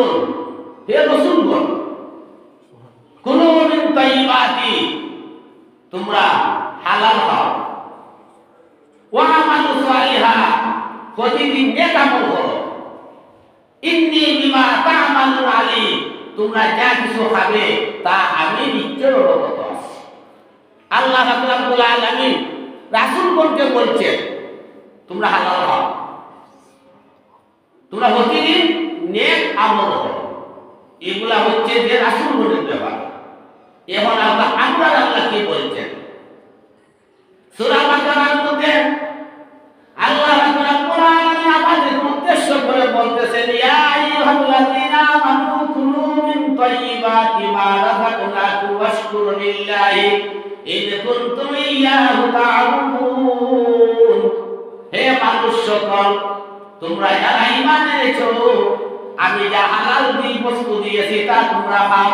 রসুল। হে রসুলগণ, কোন মিন তাইবাতি তোমরা হালাল খাও ওয়া আমালু সালিহা, প্রতিদিন নেক আমল করো। ইন্নি বিমা তা'মালুন আলী, তোমরা যা কিছু খাবে তা আমি নিশ্চয় অবগত আছি। আল্লাহ রাব্বুল আলামিন রাসূলগণকে বলছেন, তোমরা হালাল খাও। তোমরা প্রতিদিন নেক আমল এগুলা হচ্ছে যে রাসূলগণের ব্যাপার। এখন আল্লাহ, আমরা আল্লাহ কি বলছেন? সূরা বাকারার মধ্যে আল্লাহ রাব্বুল আমাদের উদ্দেশ্য করে বলতেছেন, ইয়া আইয়ুহাল্লাযীনা আমানু কুলু মিন তাইয়্যিবাতি মা রাযাকনাকুম ওয়াশকুরু লিল্লাহি ইন কুনতুম ইয়্যাহু তা'বুদুন হে মানুষ সকল তোমরা যারা ঈমান এনেছো আমি যা হালাল দুই বস্তু দিয়েছি, তা তোমরা খাও।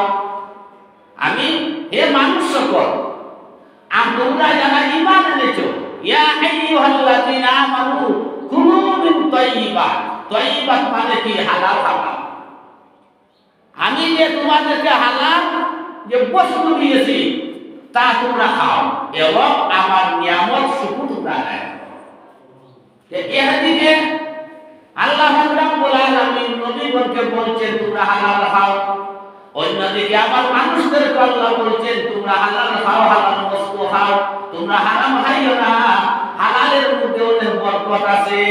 আমি হে মানুষ সকল, আর তোমরা যারা ঈমান এনেছো, ইয়া আইয়ুহাল্লাযীনা আমানু কুলু মিন তাইয়্যিবাত তাইয়্যিবাত মানে কি? হালাল খাবার। আমি যে তোমাদেরকে হালাল যে বস্তু দিয়েছি, তা তোমরা খাও। এবং আমার নিয়ামত শুকু তোমরা আদায় করো। যে এ হাদিসে আল্লাহ রাব্বুল আলামিন নবীগণকে বলছেন, তোমরা হালাল খাও। অন্যদিকে আবার মানুষদেরকে আল্লাহ বলছেন, তোমরা হালাল খাও, হালাল বস্তু খাও। তোমরা হারাম খাইও না। হালালের মধ্যে অনেক বরকত আছে।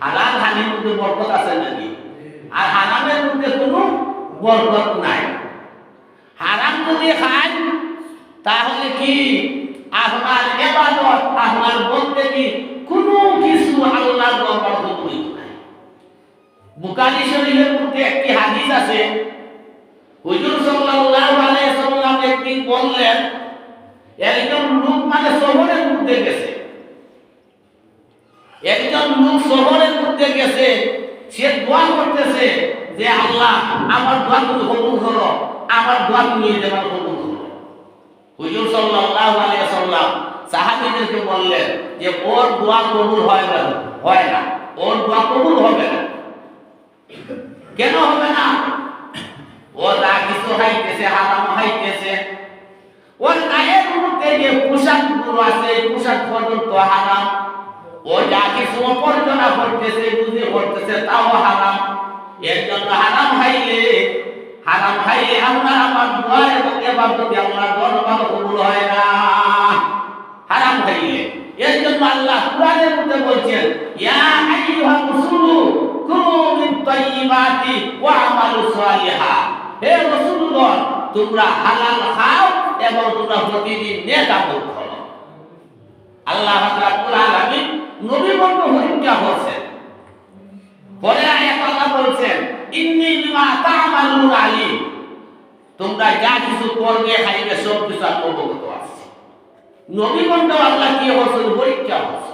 হালাল হানির মধ্যে বরকত আছে নাকি? আর হারামের মধ্যে কোনো বরকত নাই। হারাম যদি খাই তাহলে কি আপনার এবাদত, আপনার বলতে কি কোনো কিছু আল্লাহর দরবার হইতে বুকারি শরীফের মধ্যে একটি হাদিস আছে। হুজুর সাল্লাল্লাহু আলাইহি সাল্লাম একদিন বললেন, একজন লোক মানে শহরের মধ্যে গেছে। একজন লোক শহরের মধ্যে গেছে, সে দোয়া করতেছে যে, আল্লাহ, আমার দোয়া তুমি কবুল করো, আমার দোয়া তুমি যেমন কবুল করো। হুজুর সাল্লাল্লাহু আলাইহি সাল্লাম সাহাবীদেরকে বললেন যে, ওর দোয়া কবুল হয় না হয় না। ওর দোয়া কবুল হবে না। কেন হবে না? ও যা কিছু খাইতেছে হারাম খাইতেছে ওর গায়ের মধ্যে যে পোশাকগুলো আছে, এই পোশাক পর্যন্ত হারাম। ও যা কিছু অপর্জনা করতেছে বুঝে করতেছে, তাও হারাম। এর জন্য হারাম খাইলে হারাম খাইলে আপনার আমার দোয়া এবং এবার যদি আপনার দরবার কবুল হয় না। হারাম খাইলে এর জন্য আল্লাহ কোরআনের মধ্যে বলছেন, ইয়া আইয়ুহা রাসূলু তোমরা বলছেন যা কিছু করবে, খাইবে, সব কিছু অবগত আছি। নবীগণ আল্লাহ কি করছেন পরীক্ষা আর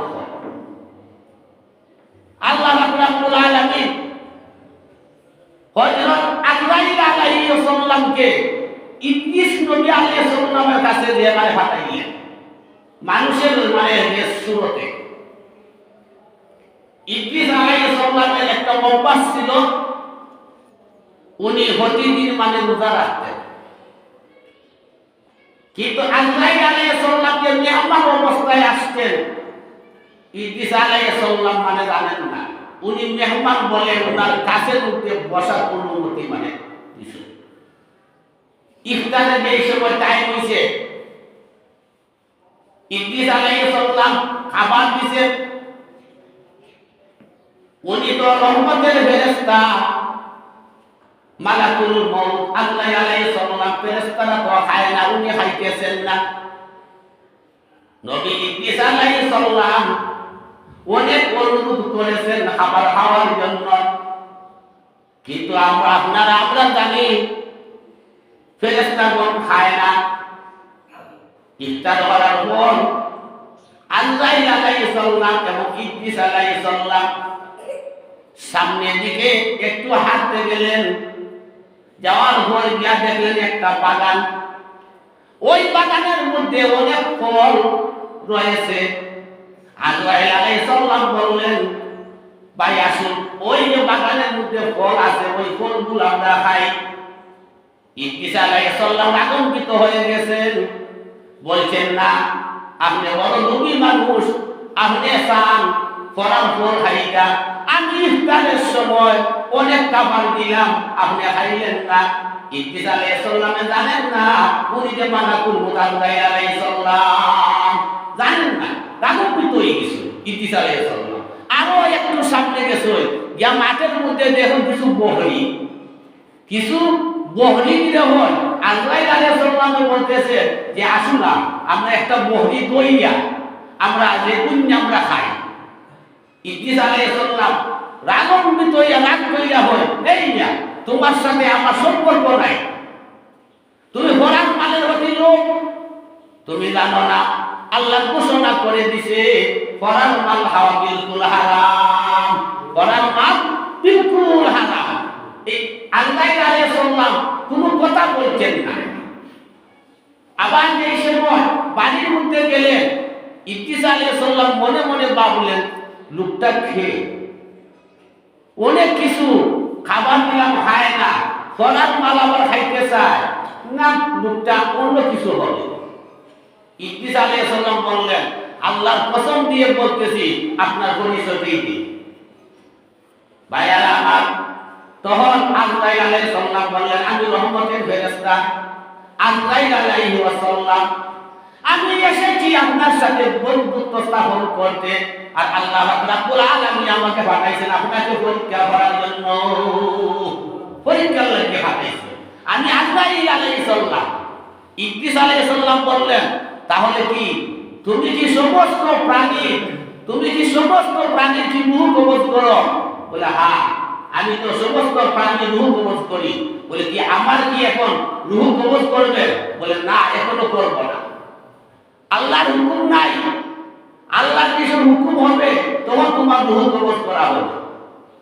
আল্লাহ রাব্বুল আলামিন হযরত আজরাইল আলাইহিস সালামকে ইবলিস নবী আলাইহিস সালামের কাছে দিয়ে মানে পাঠাইলেন। মানুষের মানে সুরতে ইবলিস আলাইহিস সালামের একটা অভ্যাস ছিল, উনি প্রতিদিন মানে রোজা রাখতেন। কিন্তু আজরাইল আলাইহিস সালামকে মেহমান অবস্থায় আসতেন। ইদ্রিস আলাইহিস সালাম মানে জানেন না। উনি মেহমান বলে ওনার কাছের মধ্যে বসার অনুমতি মানে ইফতারে যে সময় টাইম হইছে ইদ্রিস আলাইহিস সালাম খাবার দিছে। উনি তো রহমতের ফেরেশতা। মালাকুল মউত, আল্লাহ আলাইহিস সালাম ফেরেশতারা তো খায় না, উনি খাইতেছেন না। নবী ইদ্রিস আলাইহিস সালাম অনেক অনুরোধ করেছেন খাবার খাওয়ার জন্য। কিন্তু আমরা আপনারা, আমরা জানি ফেরেস্তাগণ খায় না। ইফতার করার পর আল্লাহ আলাইহি সাল্লাম এবং ইদ্রিস আলাইহি সাল্লাম সামনের দিকে একটু হাঁটতে গেলেন। যাওয়ার পর গিয়া দেখলেন একটা বাগান। ওই বাগানের মধ্যে অনেক ফল রয়েছে। আল্লাহ আলাইহি সাল্লাম বললেন ভাই ওই যে বাগানের মধ্যে ফল আছে, ওই ফলগুলো আমরা খাই। ইদ্রিস আলাইহিস সালাম হয়ে গেছেন। বলছেন, না, আপনি বড় মানুষ, আপনি চান ফরাম ফল খাইটা আমি ইফতারের সময় অনেক খাবার দিলাম, আপনি খাইলেন না। ইদ্রিস আলাইহিস সালামে জানেন না, উনি যে মানা আলাইহিস সালাম জানেন না। রাগম্বিত হয়ে গেছে। সালাম আরও একটু সামনে গেছে। গিয়া মাঠের মধ্যে দেখুন কিছু বহরি। কিছু বহরি হয়। আল্লাহ আলাইহিস সালাম বলতেছে যে, আসুন না, আমরা একটা বহরি দইয়া, আমরা যে পুণ্য আমরা খাই। ইদ্রিস আলাইহিস সালাম রাগান্বিত হইয়া, রাগ কইরা হয়, এই না তোমার সাথে আমার সম্পর্ক নাই। তুমি হরান মালের হতে লোক। তুমি জানো না আল্লাহ ঘোষণা করে দিছে হরান মাল হাওয়া বিলকুল হারাম হরান মাল বিলকুল হারাম। এই আল্লাহ আলাইহিস সালাম কোনো কথা বলছেন না। আবার যে সময় বাড়ির মধ্যে গেলেন ইদ্রিস আলাইহিস মনে মনে ভাবলেন, লোকটা খেয়ে অনেক কিছু খাবার দিলাম খায় না ফলার মাল আবার খাইতে চায়? না, লোকটা অন্য কিছু হবে। ইদ্রিস আলাইহিস সালাম বললেন, আল্লাহর কসম দিয়ে বলতেছি, আপনার পরিচয় দিই ভাইয়ারা আমার, তখন আল্লাহ আলাইহিস সালাম বললেন, আমি রহমতের ফেরেশতা। আল্লাহ আলাইহি ওয়াসাল্লাম, আমি এসেছি আপনার সাথে বন্ধুত্ব স্থাপন করতে, আর আল্লাহ রাব্বুল আলামিন আমাকে পাঠাইছেন আপনাকে পরীক্ষা করার জন্য। পরীক্ষার লাগি পাঠাইছেন আমি আল্লাহ আলাইহিস সালাম ইদ্রিস আলাইহিস সালাম বললেন তাহলে কি? তুমি কি সমস্ত প্রাণী, তুমি কি সমস্ত প্রাণীর কি মুখ কবজ করো? বলে, হা, আমি তো সমস্ত প্রাণীর রুহ কবজ করি। বলে, কি আমার কি এখন রুহ কবজ করবে? বলে, না, এখনও করব না। আল্লাহর হুকুম নাই। আল্লাহর কিছু হুকুম হবে, তখন তোমার রুহ কবজ করা হবে।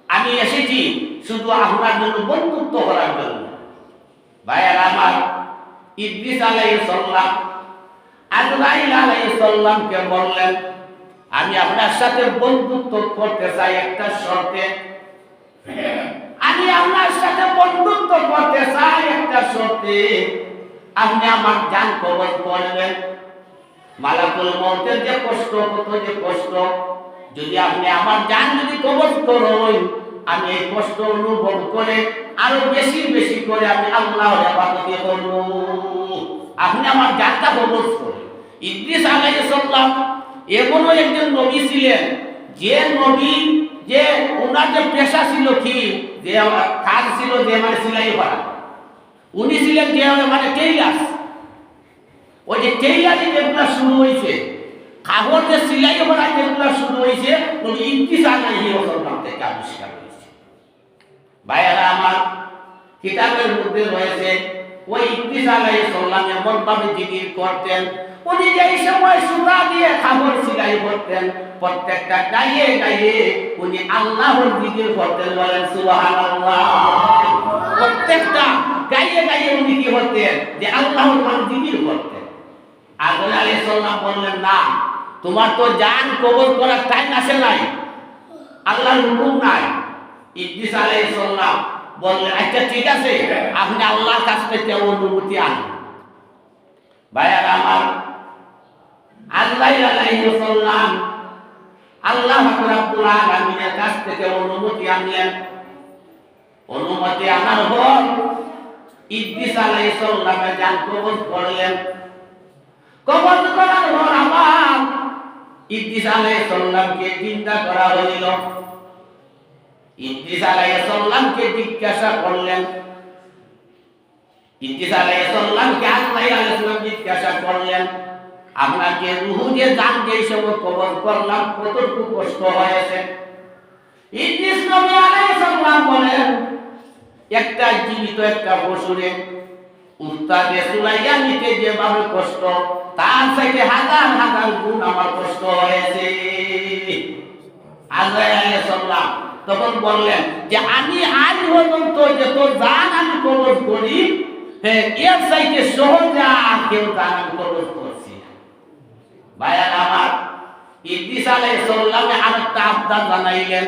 আমি এসেছি শুধু আপনার জন্য বন্ধুত্ব করার জন্য। ভাইয়ার আমার ইদ্রিস আলাইহিস সালাম আজরাইল আলাইহিস সালামকে বললেন, আমি আপনার সাথে বন্ধুত্ব করতে চাই একটা শর্তে। আমি আপনার সাথে বন্ধুত্ব করতে চাই একটা শর্তে। আপনি আমার জান কবজ করবেন। মালাকুল মৌতের যে কষ্ট কত যে কষ্ট, যদি আপনি আমার জান যদি কবজ করেন, আমি এই কষ্ট অনুভব করে আরও বেশি বেশি করে আমি আল্লাহ করব। আপনি আমার জানটা কবজ করেন। ইদ্রিস আলাইহিস সালাম এমনও একজন নবী ছিলেন, যে নবী যে ওনার যে পেশা ছিল কি যে কাজ ছিল যে মানে সিলাই করা। উনি ছিলেন যে মানে টেইলার্স ওই যে টেইলারি যেগুলো শুরু হয়েছে, কাগজ যে সিলাই করা যেগুলো শুরু হয়েছে নবী ইদ্রিস আলাইহিস সালাম থেকে আবিষ্কার হয়েছে। ভাইয়ারা আমার, কিতাবের মধ্যে রয়েছে, ওই ইদ্রিস আলাইহিস সালাম এমন ভাবে জিকির করতেন উনি যেই সময় সুতা দিয়ে খাবার সিলাই করতেন। প্রত্যেকটা গাইয়ে গাইয়ে উনি আল্লাহর জিকির করতেন বলেন, সুবহানাল্লাহ। প্রত্যেকটা গাইয়ে গাইয়ে উনি কি করতেন? যে আল্লাহর নাম জিকির করতেন। আগুন আলাইহিস সালাম বললেন, না, তোমার তো জান কবজ করার টাইম আসে নাই। আল্লাহর হুকুম নাই। ইদ্রিস আলাইহিস সালাম বললেন আচ্ছা ঠিক আছে, আপনি আল্লাহর কাছ থেকে অনুমতি আনুন। ভাইয়ার, আমার আল্লাহ আলাইহিস সালাম আল্লাহ রাব্বুল আলামিনের কাছ থেকে অনুমতি আনলেন অনুমতি আনার পর ইদ্রিস আলাইহিস সালামের জান কবজ করলেন কবজ করার পর আবার ইদ্রিস আলাইহিস সালামকে চিন্তা করা হইল। ইদ্রিস আলাইহিস সালামকে জিজ্ঞাসা করলেন। ইদ্রিস আলাইহিস সালামকে আল্লাহ আলাইহিস সালাম জিজ্ঞাসা করলেন। আপনাকে রুহু যে জান যে সময় কবজ করলাম, কতটুকু কষ্ট হয়েছে ইদ্রিস নবী আলাইহিস সালাম বলেন, একটা জীবিত একটা পশুরে উস্তাদে সুলাইয়া নিতে যেভাবে কষ্ট, তার থেকে হাজার হাজার গুণ আমার কষ্ট হয়েছে আজরাইল সাল্লাম তখন বললেন যে, আমি আজ পর্যন্ত যে তোর জান আমি কবজ করি হ্যাঁ এর চাইতে সহজে আর কেউ জান আমি কবজ করছি না। ভাইয়ার আমার ইদ্রিস আলাইহিস সালামে আরেকটা আবদার জানাইলেন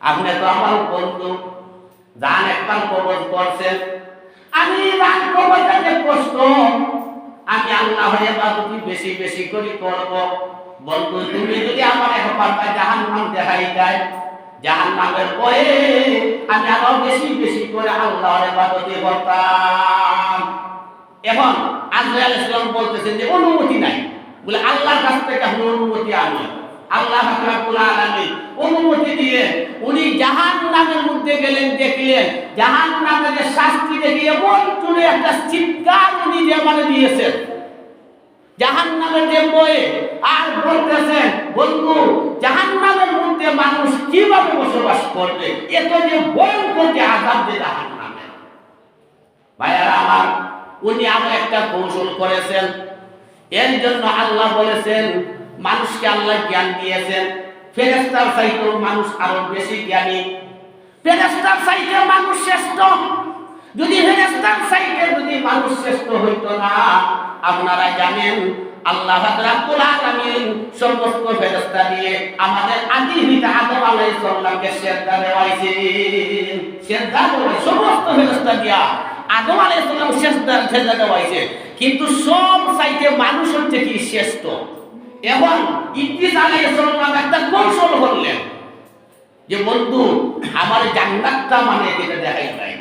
আপনি তো আমার বন্ধু, জান একবার কবজ করছেন। আমি জান কবজটা যে কষ্ট, আমি আল্লাহ হয়ে বাবুটি বেশি বেশি করে করব। বন্ধু, তুমি যদি আমার একবার জাহান নাম দেখাই দেয় জাহান নামের ভয়ে আমি আরও বেশি বেশি করে আল্লাহর ইবাদতে করতাম এখন আজরাইল ইসলাম বলতেছেন যে অনুমতি নাই। বলে, আল্লাহর কাছ থেকে আমি অনুমতি আনি। আল্লাহ রাব্বুল অনুমতি দিয়ে উনি জাহান নামের মধ্যে গেলেন, দেখলেন। জাহান নামের শাস্তি দেখে এমন চুলে একটা চিৎকার উনি মানে দিয়েছেন। জাহান নামের যে বয়ে আর বলতেছেন, বন্ধু, জাহান নামের মধ্যে মানুষ কীভাবে বসবাস করবে? এত যে ভয়ঙ্কর যে আঘাত যে জাহান নামে। ভাইয়ারা আমার, উনি আরও একটা কৌশল করেছেন। এর জন্য আল্লাহ বলেছেন, মানুষকে আল্লাহ জ্ঞান দিয়েছেন। ফেরেস্তার চাইতেও মানুষ আরও বেশি জ্ঞানী। ফেরেস্তার চাইতে মানুষ শ্রেষ্ঠ। যদি ফেরেস্তার চাইতে যদি মানুষ শ্রেষ্ঠ হইতো না, আপনারা জানেন, আল্লাহ রাব্বুল আলামিন সমস্ত ফেরেশতা দিয়ে আমাদের আদি পিতা আদম আলাইহিস সালামকে সেজদা দেওয়াইছে সেজদা দেওয়াই সমস্ত ফেরেশতা দিয়া আদম আলাইহিস সালাম সেজদা সেজদা দেওয়াইছে। কিন্তু সব চাইতে মানুষ হচ্ছে কি শ্রেষ্ঠ। সালাম একটা কৌশল করলেন যে, বন্ধু, আমার জান্নাতটা মানে এটা দেখাই যায়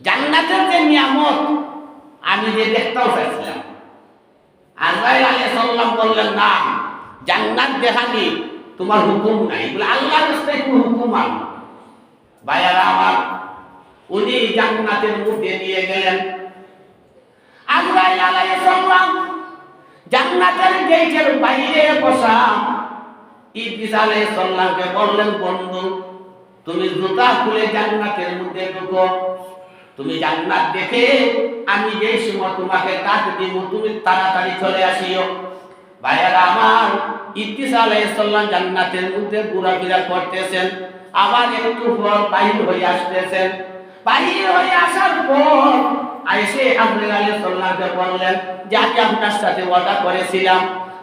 জান্নাতের যে নিয়ামত, আমি যে দেখতেও চাইছিলাম। আজরাইল আলাইহিস সালাম বললেন, না, জান্নাত দেখানি তোমার হুকুম নাই। বলে, আল্লাহর রাস্তায় কোনো হুকুম আনো ভাইয়ারা আমার, উনি জান্নাতের মধ্যে নিয়ে গেলেন। আজরাইল আলাইহিস সালাম জান্নাতের গেটের বাইরে বসা ইদ্রিস আলাইহিস সালামকে বললেন, বন্ধু, তুমি জুতা খুলে জান্নাতের মধ্যে ঢুকো। তুমি জান্নাত দেখে আমি যে সময় তোমাকে কাজ দিব, তুমি তাড়াতাড়ি চলে আসিও। ভাইয়ারা, আমার ইদ্রিস আলাইহিস সালাম জান্নাতের মধ্যে ঘোরাফেরা করতেছেন, আবার একটু পর বাহির হয়ে আসতেছেন। বাহির হয়ে আসার পর আইসে আব্দুল আলী সাল্লামকে বললেন যে আমি আপনার সাথে ওয়াদা করেছিলাম,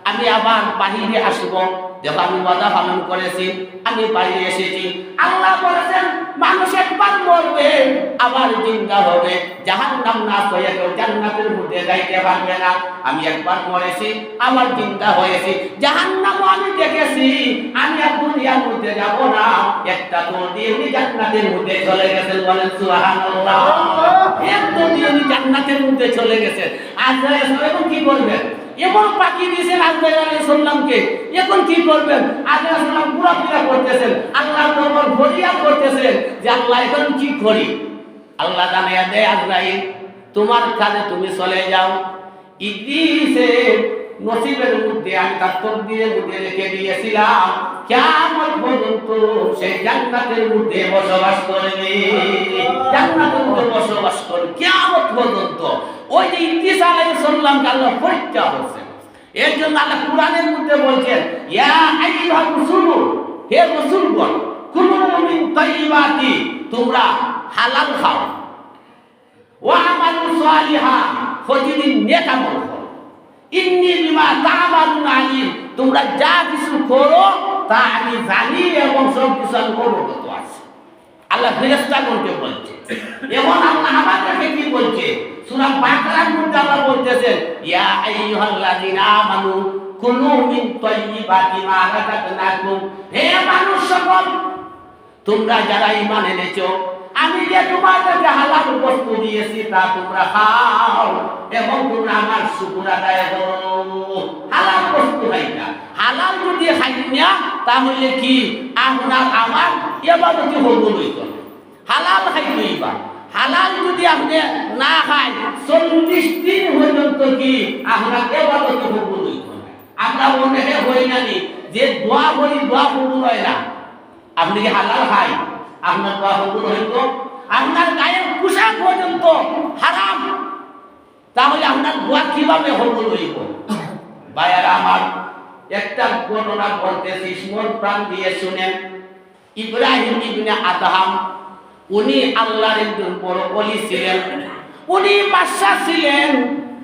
আমি আবার বাহিরে আসব। দেখো আমি ওয়াদা পালন করেছি আমি বাইরে এসেছি। আল্লাহ বলেছেন মানুষ একবার মরবে আবার জিন্দা হবে। জাহান নাম না হয়ে কেউ জান্নাতের মধ্যে যাইতে পারবে না। আমি একবার মরেছি আবার জিন্দা হয়েছি। জাহান নামও আমি দেখেছি আমি আর দুনিয়ার মধ্যে যাব না। একটা তো দিয়ে জান্নাতের মধ্যে চলে গেছেন বলেন সুবহানাল্লাহ। একদম দিয়ে উনি জান্নাতের মধ্যে চলে গেছেন। এখন কি করবেন এমন পাখি দিয়েছেন আজরাইল আলাইহিস সালামকে এখন কি করবেন? আজরাইল সালাম পুরো করতেছেন। আল্লাহ দরবার ফরিয়াদ করতেছেন যে আল্লাহ এখন কি করি? আল্লাহ জানাইয়া দেয় তোমার কাজে তুমি চলে যাও। ইদ্রিসে নসিবের মধ্যে আমি তার লিখে দিয়েছিলাম। কিয়ামত পর্যন্ত সে জান্নাতের মধ্যে বসবাস করবে জান্নাতের মধ্যে বসবাস করবে কিয়ামত পর্যন্ত ওই যে ইদ্রিস আলাইহিস সালামকে আল্লাহ পরীক্ষা করছেন এর জন্য আল্লাহ কোরআনের মধ্যে বলছেন, ইয়া আইয়ুহার রাসূল হে রাসূলগণ, কুলু মিন তাইয়্যিবাতি তোমরা হালাল খাও। ওয়া আমালু সালিহা, প্রতিদিন নেক আমল ইন্নি বিমা তা'মালুন আলিম, তোমরা যা কিছু করো, তা আমি জানি এবং সব কিছু আমি অবগত আছি। আল্লাহ ফেরেশতাগণকে বলছে এবং আল্লাহ আমাদেরকে কি বলছে? সূরা বাকারার মধ্যে আল্লাহ বলতেছেন ইয়া আমানু মিন তাইয়্যিবাতি মা রাযাকনাকুম। হে মানুষ সকল, তোমরা যারা ঈমান এনেছো, আমি যে হালাল বস্তু দিয়েছি তা তোমরা খাও এবং তোমরা আমার শুকুর আদায় করো হালাল বস্তু হালাল যদি খাই তাহলে কি? আপনার আমার এবাদতি হব হইত না। হালাল খাইতেইবা হালাল যদি আপনি না খাই চল্লিশ দিন পর্যন্ত কি আপনার এবাদতি না। আমরা অনেকে হই নানি যে দোয়া করি, দোয়া কবুল হয় না। আপনি কি হালাল খাই আপনার দোয়া কবুল হইতো আপনার গায়ের পোশাক পর্যন্ত হারাম। তাহলে আপনার দোয়া কীভাবে হবল হইব? ভাইয়ারা আমার একটা ঘটনা বলতেছি স্মর প্রাণ দিয়ে শুনেন। ইব্রাহিম ইবনে আদহাম উনি আল্লাহর একজন বড় অলি ছিলেন। উনি বাদশাহ ছিলেন।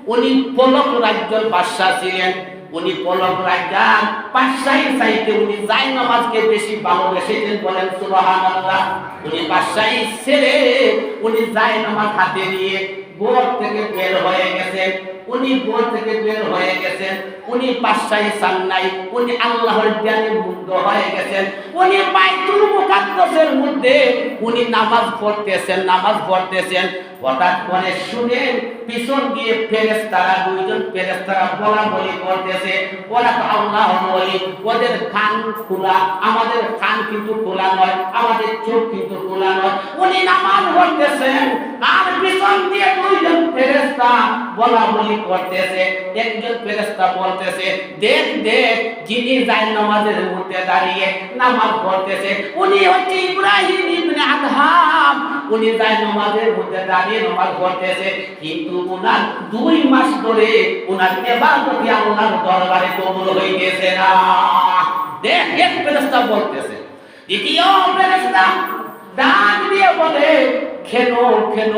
উনি পলক রাজ্যের বাদশাহ ছিলেন। উনি পলক রাজ্যার বাদশাহী চাইতে উনি যাই নামাজকে বেশি ভালোবেসেছেন বলেন সুবহানাল্লাহ। উনি বাদশাহী ছেড়ে উনি যাই নামাজ হাতে নিয়ে বোর থেকে বের হয়ে গেছেন। উনি বই থেকে বের হয়ে গেছেন, উনি পাশায় চান নাই, উনি আল্লাহর জ্ঞানে মুগ্ধ হয়ে গেছেন, উনি বাইতুল মুকাদ্দাসের মধ্যে উনি নামাজ পড়তেছেন নামাজ পড়তেছেন। হঠাৎ করে শুনেন পিছন দিয়ে ফেরেশতারা দুইজন ফেরেশতারা বলা বলি করতেছে ওরা তো আল্লাহ বলি, ওদের কান খোলা, আমাদের কান কিন্তু খোলা নয়, আমাদের চোখ কিন্তু খোলা নয়। উনি নামাজ পড়তেছেন, আর পিছন দিয়ে দুইজন ফেরেশতা বলা বলি করতেছে। একজন ফেরেশতা বলতেছে, দেখ দেখ, যিনি যায় নামাজের মধ্যে দাঁড়িয়ে নামাজ পড়তেছে, উনি হচ্ছে ইব্রাহিম ইবনে আদহাম। উনি যায় নামাজের মধ্যে দাঁড়িয়ে উনার দুই মাস ধরে উনার এবাদতি আল্লাহর দরবারে কবুল না। দেখ, এক ফেরেশতা বলতেছে, দ্বিতীয় ফেরেশতা ডাক দিয়ে বলে কেন কেন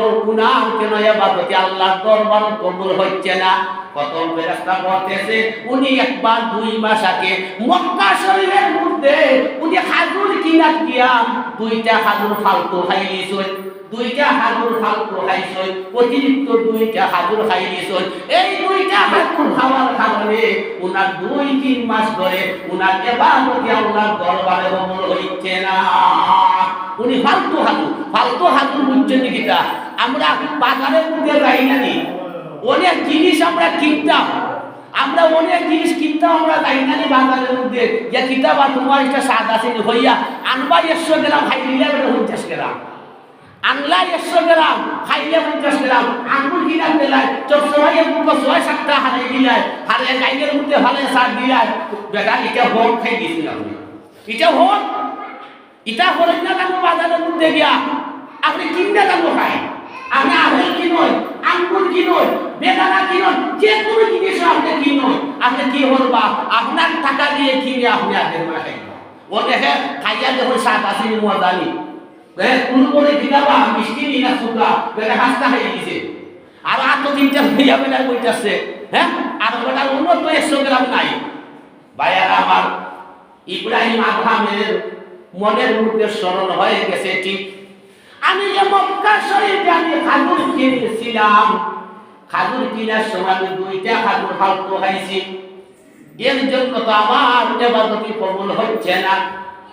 দরবার কবুল হচ্ছে না? কত ফেরেশতা বলতেছে, উনি একবার দুই মাস আগে মক্কা শরীফের মধ্যে, উনি হাজুর কিনা গিয়া দুইটা হাজুর ফালতু খাইলিছই দুইটা হাজুর ফালতু খাইছই, অতিরিক্ত দুইটা হাজুর খাইলিছই এই দুইটা হাজুর খাওয়ার কারণে উনার দুই তিন মাস ধরে উনার এবাদতি আল্লাহর দরবারে কবুল হইছে না। উনি ফালতু হাজুর ফালতু হাজুর বুঝছেন কিটা আমরা বাজারের মধ্যে যাই না নি? অনেক জিনিস আমরা কিনতাম। আমরা অনেক জিনিস কিনতাম আমরা যাই না বাজারের মধ্যে। যে কিতাব আর তোমার একটা স্বাদ আছে হইয়া আনবার একশো গ্রাম খাই নিলে বেটা পঞ্চাশ গ্রাম আনলা একশো গ্রাম খাইলে পঞ্চাশ গ্রাম আঙ্গুর কিনা দিলাই? চোখ সময় মুখ ছয় সাতটা হারাই দিলাই হারে গাইয়ের মধ্যে হারে সার দিলাই। বেটা, এটা হোক খাই দিয়েছিল আপনি এটা হোক এটা করেন না কেন বাজারের মধ্যে গিয়া? আপনি কিনতে কেন খাই আপনি আপেল কিনুন আঙ্গুর কিনুন বেদানা কিনুন যে কোনো জিনিস আপনি কিনুন আপনি কি করবা আপনার টাকা দিয়ে কিনে আপনি আগের ও দেখে খাইয়া যখন সাত আসেনি মজানি কোন করে দিলাবা মিষ্টি নি না সুগা বেটা হাসতা খাই দিছে আর আর তো তিনটা হইয়া বেলা বইতাছে হ্যাঁ? আর বেটা উন্নত একশো গ্রাম নাই। ভাইয়ারা আমার ইব্রাহিম আব্রাহামের মনের মধ্যে স্মরণ হয়ে গেছে, ঠিক। আমি যে মক্কা শরীফে আমি খাজুর কিনেছিলাম। খাজুর কেনার সময় আমি দুইটা খাজুর ফালতু খাইছি। এর জন্য তো আমার দেবাদতি কবুল হচ্ছে না।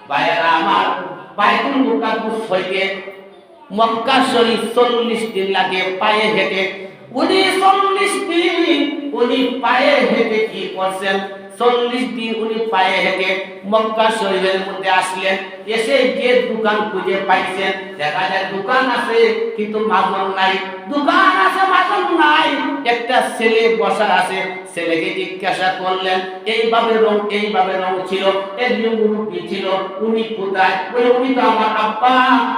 ভাইয়েরা আমার বাইতুল মুকাদ্দাস হইতে মক্কা শরীফ চল্লিশ দিন লাগে, পায়ে হেঁটে। উনি চল্লিশ দিন, উনি পায়ে হেঁটে কি করছেন? চল্লিশ দিন উনি পায়ে হেঁটে মক্কা শরীফের মধ্যে আসলেন। এসে যে দোকান খুঁজে পাইছেন দেখা যায় দোকান আছে, কিন্তু মাজন নাই। দোকান আছে, মাজন নাই। একটা ছেলে বসা আছে, ছেলেকে জিজ্ঞাসা করলেন, এইভাবে রং এইভাবে রং ছিল ছিল, উনি কোথায়? উনি তো আমার আব্বা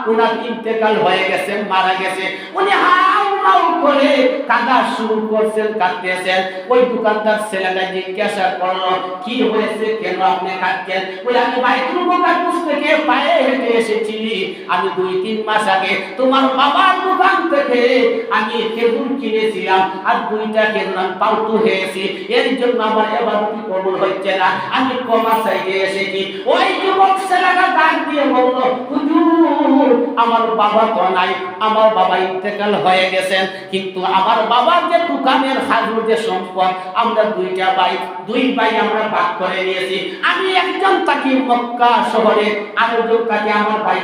ওনার ইন্তেকাল হয়ে গেছে, মারা গেছে। উনি করে কাঁদা শুরু করছেন, কাঁদতেছেন। ওই জিজ্ঞাসা করল, কি হয়েছে? কেন আপনি কাঁদছেন? বলে, আমি মুকাদ্দাস থেকে পায়ে হেঁটে এসেছি। আমি দুই, তিন মাস আগে তোমার বাবার দোকান থেকে আমি খেজুর কিনেছিলাম আর দুইটা হয়েছি। এর জন্য আমার এবারটি কবুল হচ্ছে না। আমি সাইডে এসেছি। ওই যুবক ছেলেটা ডাক দিয়ে বলল, হুজুর, আমার বাবা তো নাই। আমার বাবা ইন্তেকাল হয়ে গেছেন। কিন্তু আমার বাবার যে দোকানের হাজুর যে সম্পদ, আমরা দুইটা ভাই, দুই ভাই আমরা ভাগ করে নিয়েছি। আমি একজন থাকি মক্কা শহরে থাকি আমার ভাই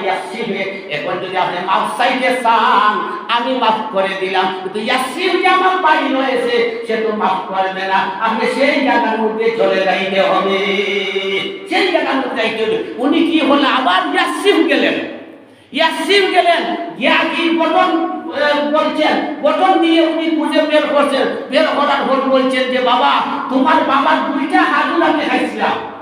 এখন যদি আপনি মাফ চাইতে চান, আমি মাফ করে দিলাম। কিন্তু যে আমার রয়েছে, সে তো মাফ করবে না। আপনি সেই জায়গার মধ্যে চলে যাইতে হবে। সেই জায়গার মধ্যে যাইতে হবে। উনি কি হলো? আবার ইয়াসিফ গেলেন। ইয়াসিফ গেলেন, গিয়া কি বটন বলছেন, বটন দিয়ে উনি খুঁজে বের করছেন। বের করার পর বলছেন যে, বাবা, তোমার বাবার দুইটা হাজুর আমি খাইছিলাম।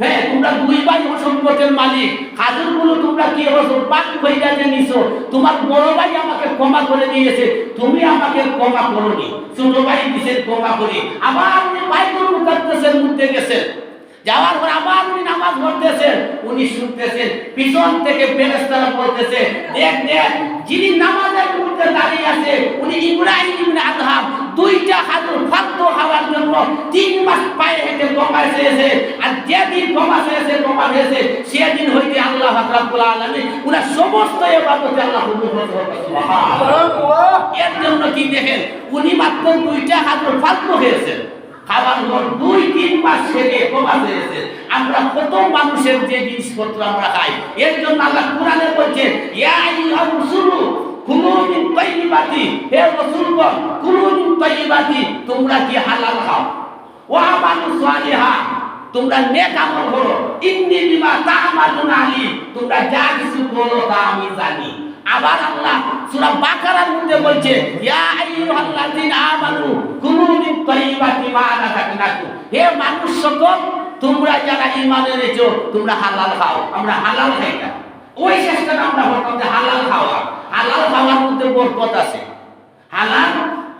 হ্যাঁ তোমরা দুই ভাই সম্পদের মালিক। হাজুরগুলো তোমরা কি হছো পাক হইয়া যে নিছো, তোমার বড় ভাই আমাকে ক্ষমা করে দিয়েছে, তুমি আমাকে ক্ষমা করনি। ছোট ভাই দিছে ক্ষমা করি। আবার উনি বাইতুল মুকাদ্দাসের মধ্যে গেছেন। যাওয়ার পর আবার উনি নামাজ পড়তেছেন, উনি শুনতেছেন, পিছন থেকে ফেরেশতারা বলতেছে, দেখ দেখ, যিনি নামাজের মধ্যে দাঁড়িয়ে আছে, উনি ইব্রাহিম ইবনে আদহাম দুইটা হাজুর খাদ্য খাওয়ার জন্য তিন মাস পায়ে হেঁটে ক্ষমা চেয়েছে। আর যেদিন ক্ষমা চেয়েছে ক্ষমা হয়েছে সেদিন হইতে আল্লাহ রাব্বুল আলামিন উনার সমস্ত ইবাদতে আল্লাহ এর জন্য কি দেখেন উনি মাত্র দুইটা হাজুর ফালতু হয়েছেন খাবার পর দুই তিন মাস থেকে হয়েছে আমরা কত মানুষের যে জিনিসপত্র আমরা খাই এর জন্য আল্লাহ কোরআনে বলছে ইয়া আইয়ুহার রাসূলু কুলু মিন তাইয়িবাতি, হে রাসূলগণ কুলু মিন তাইয়িবাতি, তোমরা কি হালাল খাও? ওয়া আমালু সালিহা, তোমরা নেক আমল করো। ইন্নী বিমা তা'মালুন আলী, তোমরা যা কিছু করো তা আমি জানি। আবার আল্লাহ সূরা বাকারার মধ্যে বলছে, ইয়া আইয়ুহাল্লাযিনা আমানু কুলু মিন তাইয়িবাতি মা রাযাকনাকুম হে মানুষ সকল, তোমরা যারা ঈমান এনেছো, তোমরা হালাল খাও। আমরা হালাল খাই না। ওই চেষ্টাটা আমরা করতাম যে হালাল খাওয়া। হালাল খাওয়ার মধ্যে বরকত আছে। হালাল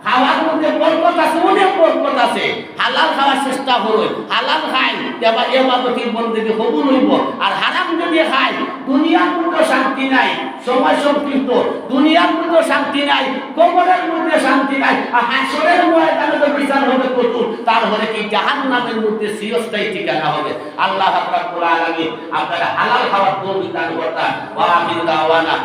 খাওয়ার মধ্যে বরকত আছে, অনেক বরকত আছে। হালাল খাওয়ার চেষ্টা করো, হালাল খাই এবার এবাদতির বন্দেকে কবুল হইব। আর হারাম যদি খাই, দুনিয়ার মধ্যে শান্তি নাই, সময় সংকীর্ত দুনিয়ার মধ্যে শান্তি নাই, কবরের মধ্যে শান্তি নাই, আর হাসরের ময়দানে তো বিচার হবে কতুল তারপরে কি জাহান্নামের মধ্যে চিরস্থায়ী ঠিকানা হবে? আল্লাহ রাব্বুল আলামিন আপনারা হালাল খাওয়ার তৌফিক দান করতা ওয়া আখিরু দাওয়ানা